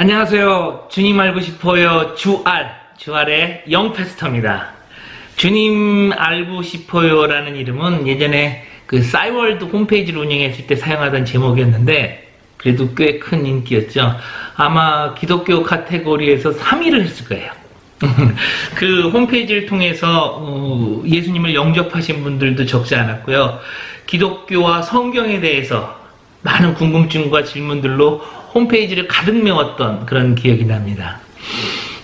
안녕하세요. 주님 알고 싶어요. 주알, 주알의 영패스터입니다. 주님 알고 싶어요라는 이름은 예전에 그 싸이월드 홈페이지를 운영했을 때 사용하던 제목이었는데 그래도 꽤 큰 인기였죠. 아마 기독교 카테고리에서 3위를 했을 거예요. 그 홈페이지를 통해서 어, 예수님을 영접하신 분들도 적지 않았고요. 기독교와 성경에 대해서 많은 궁금증과 질문들로 홈페이지를 가득 메웠던 그런 기억이 납니다.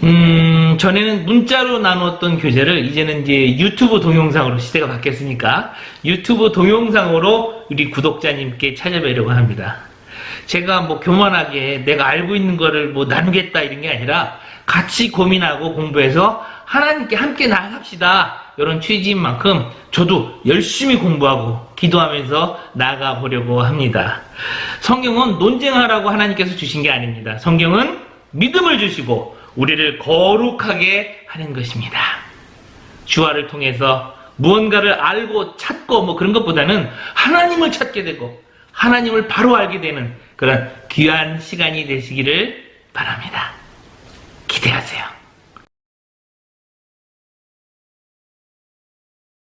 음, 전에는 문자로 나누었던 교재를 이제는 이제 유튜브 동영상으로 시대가 바뀌었으니까 유튜브 동영상으로 우리 구독자님께 찾아뵈려고 합니다. 제가 뭐 교만하게 내가 알고 있는 거를 뭐 나누겠다 이런 게 아니라 같이 고민하고 공부해서 하나님께 함께 나아갑시다. 이런 취지인 만큼 저도 열심히 공부하고 기도하면서 나아가 보려고 합니다. 성경은 논쟁하라고 하나님께서 주신 게 아닙니다. 성경은 믿음을 주시고 우리를 거룩하게 하는 것입니다. 주화를 통해서 무언가를 알고 찾고 뭐 그런 것보다는 하나님을 찾게 되고 하나님을 바로 알게 되는 그런 귀한 시간이 되시기를 바랍니다.